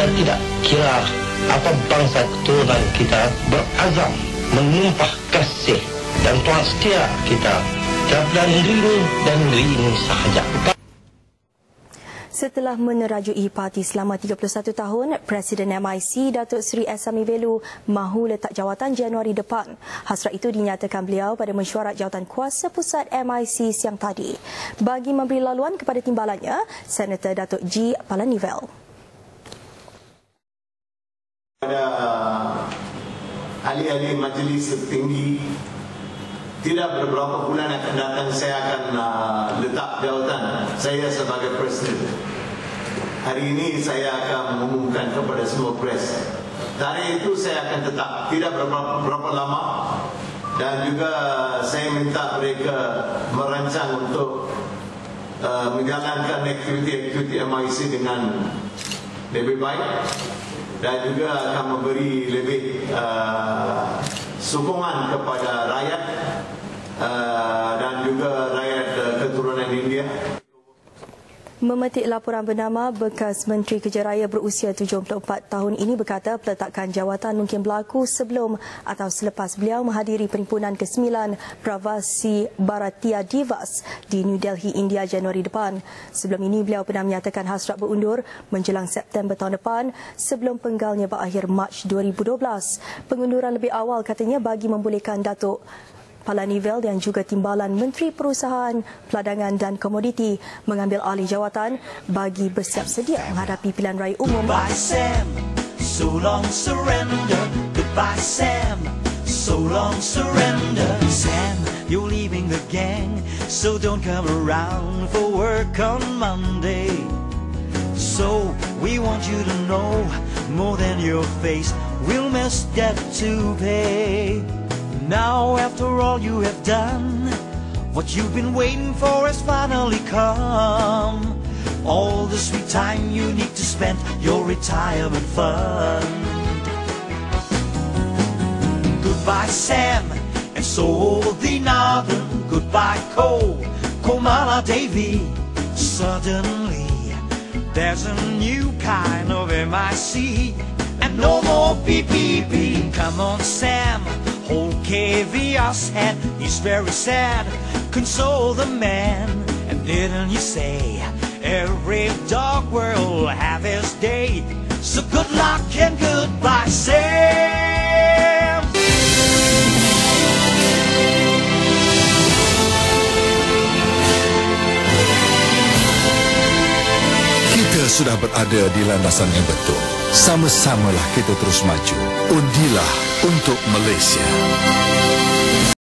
kita tidak kira apa bangsa keturunan kita berazam menumpah kasih dan tuan setia kita negeri ini dan ini sahaja. Setelah menerajui parti selama 31 tahun, Presiden MIC Datuk Seri Esami Velu mahu letak jawatan Januari depan. Hasrat itu dinyatakan beliau pada mesyuarat jawatan kuasa pusat MIC siang tadi. Bagi memberi laluan kepada timbalannya, Senator Datuk G. Palanivel. Pada uh, ahli-ahli majlis tertinggi tidak beberapa bulan akan datang saya akan uh, letak jawatan saya sebagai presiden. Hari ini saya akan mengumumkan kepada semua pres. Dari itu saya akan tetap tidak berapa, berapa lama dan juga saya minta mereka merancang untuk uh, menjalankan aktiviti-aktiviti MIC dengan lebih baik dan juga akan memberi lebih uh, sokongan kepada rakyat uh, dan juga rakyat uh, keturunan India. Memetik laporan bernama bekas Menteri Kerja Raya berusia 74 tahun ini berkata peletakan jawatan mungkin berlaku sebelum atau selepas beliau menghadiri perhimpunan ke-9 Pravasi Bharatiya Divas di New Delhi, India Januari depan. Sebelum ini beliau pernah menyatakan hasrat berundur menjelang September tahun depan sebelum penggalnya berakhir Mac 2012. Pengunduran lebih awal katanya bagi membolehkan Datuk Palanivel dan juga Timbalan Menteri Perusahaan, Peladangan dan Komoditi mengambil alih jawatan bagi bersiap sedia menghadapi pilihan raya umum. Goodbye Sam, so long surrender. Goodbye Sam, so long surrender. Sam, you're leaving the gang, so don't come around for work on Monday. So we want you to know more than your face, we'll miss debt to pay. Now after all you have done What you've been waiting for has finally come. All the sweet time you need to spend Your retirement fund. Goodbye Sam And so the Northern. Goodbye Cole Komala Davy. Suddenly There's a new kind of MIC And no more PPP Come on Sam KVR's head, he's very sad. Console the man, and didn't you say every dog will have his day? So good luck and goodbye, Sam. Kita sudah berada di landasan yang betul. Sama-samalah kita terus maju. Undilah untuk Malaysia.